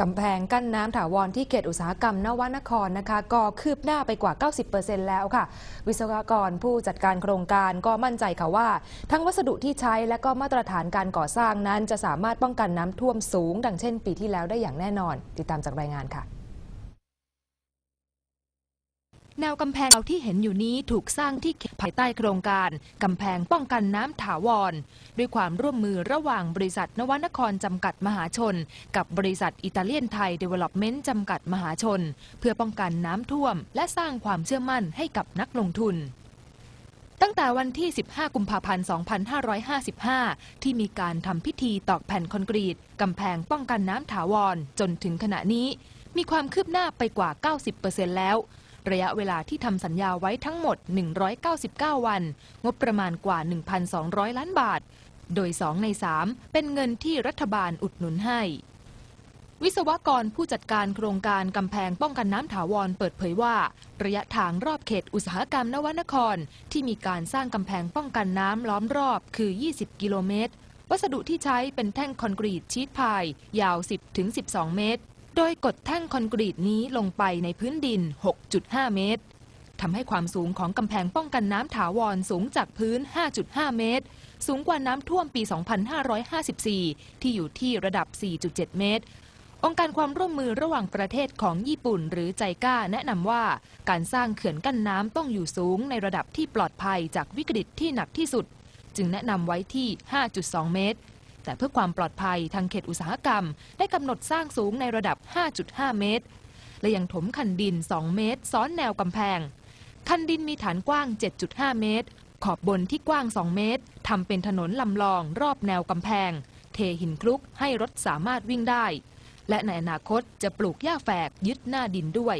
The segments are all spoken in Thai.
กำแพงกั้นน้ำถาวรที่เขตอุตสาหกรรมนวนครนะคะ ก็คืบหน้าไปกว่า 90%แล้วค่ะ วิศวกรผู้จัดการโครงการก็มั่นใจค่ะว่า ทั้งวัสดุที่ใช้และก็มาตรฐานการก่อสร้างนั้น จะสามารถป้องกันน้ำท่วมสูง ดังเช่น ปีที่แล้วได้อย่างแน่นอน ติดตามจากรายงานค่ะ แนวกำแพงเอาที่เห็นอยู่นี้ถูกสร้างที่ภายใต้โครงการกำแพงป้องกันน้ำถาวร ด้วยความร่วมมือระหว่างบริษัทนวนครจำกัดมหาชน กับบริษัทอิตาเลียนไทยเดเวล็อปเมนต์จำกัดมหาชน เพื่อป้องกันน้ำท่วม และสร้างความเชื่อมั่นให้กับนักลงทุนตั้งแต่วันที่ 15 กุมภาพันธ์ 2555 ที่มีการทำพิธีตอกแผ่นคอนกรีตกำแพงป้องกันน้ำถาวร จนถึงขณะนี้ มีความคืบหน้าไปกว่า 90%แล้ว ระยะเวลาที่ทำสัญญาไว้ทั้งหมด 199 วัน งบประมาณกว่า 1,200 ล้านบาท โดย 2 ใน 3 เป็นเงินที่รัฐบาลอุดหนุนให้ วิศวกรผู้จัดการโครงการกำแพงป้องกันน้ำถาวรเปิดเผยว่า ระยะทางรอบเขตอุตสาหกรรมนวนคร ที่มีการสร้างกำแพงป้องกันน้ำล้อมรอบคือ 20 กิโลเมตร วัสดุที่ใช้เป็นแท่งคอนกรีตชีทพาย ยาว 10-12 เมตร โดยกดแท่งคอนกรีตนี้ลงไปในพื้นดิน 6.5 เมตรทำให้ความสูงของกำแพงป้องกันน้ำถาวรสูงจากพื้น 5.5 เมตร สูงกว่าน้ำท่วมปี 2554 ที่อยู่ที่ระดับ 4.7 เมตร องค์การความร่วมมือระหว่างประเทศของญี่ปุ่นหรือใจก้าแนะนำว่าการสร้างเขื่อนกั้นน้ำต้องอยู่สูงในระดับที่ปลอดภัยจากวิกฤตที่หนักที่สุด จึงแนะนำไว้ที่ 5.2 เมตร แต่เพื่อความปลอดภัยทางเขตอุตสาหกรรม ได้กำหนดสร้างสูงในระดับ 5.5 เมตร และยังถมคันดิน 2 เมตร ซ้อนแนวกำแพง คันดินมีฐานกว้าง 7.5 เมตร ขอบบนที่กว้าง 2 เมตรทำเป็นถนนลำลองรอบแนวกำแพง เทหินคลุกให้รถสามารถวิ่งได้ และในอนาคตจะปลูกหญ้าแฝกยึดหน้าดินด้วย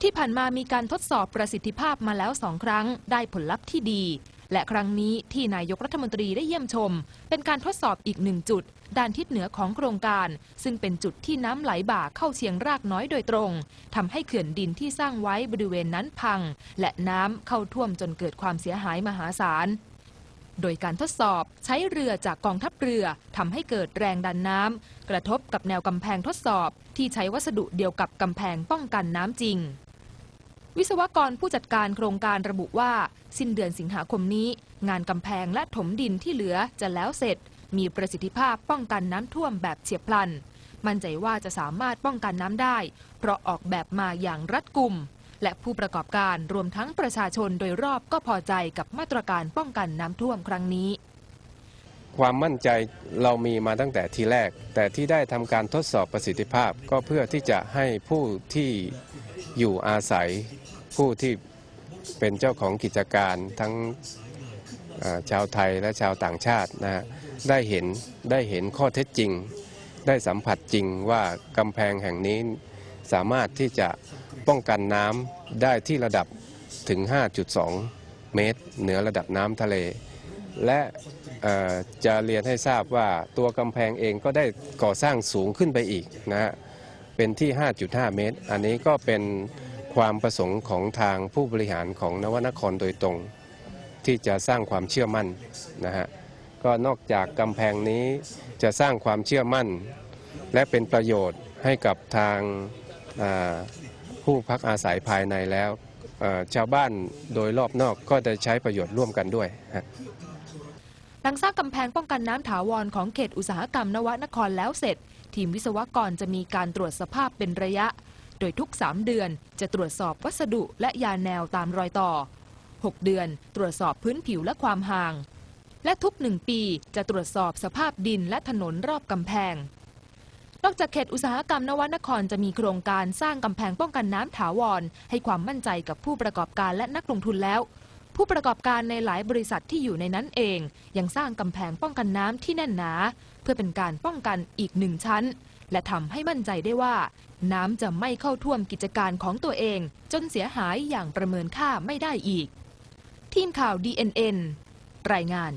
ที่ผ่านมามีการทดสอบประสิทธิภาพมาแล้วสองครั้ง ได้ผลลัพธ์ที่ดี และครั้งนี้ที่นายกรัฐมนตรีได้เยี่ยมชม เป็นการทดสอบอีกหนึ่งจุด ด้านทิศเหนือของโครงการ ซึ่งเป็นจุดที่น้ำไหลบ่าเข้าเชียงรากน้อยโดยตรงทำให้เขื่อนดินที่สร้างไว้บริเวณนั้นพัง และน้ำเข้าท่วมจนเกิดความเสียหายมหาศาลโดยการทดสอบใช้เรือจากกองทัพเรือทำให้เกิดแรงดันน้ำกระทบกับแนวกำแพงทดสอบที่ใช้วัสดุเดียวกับกำแพงป้องกันน้ำจริง วิศวกรผู้จัดการโครงการระบุว่า สิ้นเดือนสิงหาคมนี้ งานกำแพงและถมดินที่เหลือจะแล้วเสร็จ มีประสิทธิภาพป้องกันน้ำท่วมแบบเฉียบพลัน มั่นใจว่าจะสามารถป้องกันน้ำได้ เพราะออกแบบมาอย่างรัดกุม และผู้ประกอบการรวมทั้งประชาชนโดยรอบก็พอใจกับมาตรการป้องกันน้ำท่วมครั้งนี้ ความมั่นใจเรามีมาตั้งแต่ทีแรก แต่ที่ได้ทำการทดสอบประสิทธิภาพ ก็เพื่อที่จะให้ผู้ที่อยู่อาศัย ผู้ที่เป็นเจ้าของกิจการทั้งชาวไทยและชาวต่างชาตินะฮะได้เห็นได้เห็นข้อเท็จจริง ได้สัมผัสจริงว่ากำแพงแห่งนี้สามารถที่จะป้องกันน้ำได้ที่ระดับถึง 5.2 เมตร เหนือระดับน้ำทะเล และจะเรียนให้ทราบว่าตัวกำแพงเองก็ได้ก่อสร้างสูงขึ้นไปอีกนะฮะเป็นที่ 5.5 เมตร อันนี้ก็เป็นความประสงค์ของทางผู้บริหารของนวนครโดยตรง ที่จะสร้างความเชื่อมั่นนะฮะก็นอกจากกำแพงนี้จะสร้างความเชื่อมั่น และเป็นประโยชน์ให้กับทางาผู้พักอาศัยภายในแล้วชาวบ้านโดยรอบนอกก็จะใช้ประโยชน์ร่วมกันด้วย หลังสร้างกำแพงป้องกันน้ำถาวรของเขตอุตสาหกรรมนวนครแล้วเสร็จ ทีมวิศวกรจะมีการตรวจสภาพเป็นระยะ โดยทุก 3 เดือนจะตรวจสอบวัสดุและยาแนวตามรอยต่อ 6 เดือนตรวจสอบพื้นผิวและความห่าง และทุก1ปีจะตรวจสอบสภาพดินและถนนรอบกำแพงนอกจากเขตอุตสาหกรรมนวนครจะมีโครงการสร้างกำแพงป้องกันน้ำถาวร ให้ความมั่นใจกับผู้ประกอบการและนักลงทุนแล้ว ผู้ประกอบการในหลายบริษัทที่อยู่ในนั้นเอง ยังสร้างกำแพงป้องกันน้ำที่แน่นหนา เพื่อเป็นการป้องกันอีกหนึ่งชั้น และทำให้มั่นใจได้ว่า น้ำจะไม่เข้าท่วมกิจการของตัวเอง จนเสียหายอย่างประเมินค่าไม่ได้อีก ทีมข่าว DNN รายงาน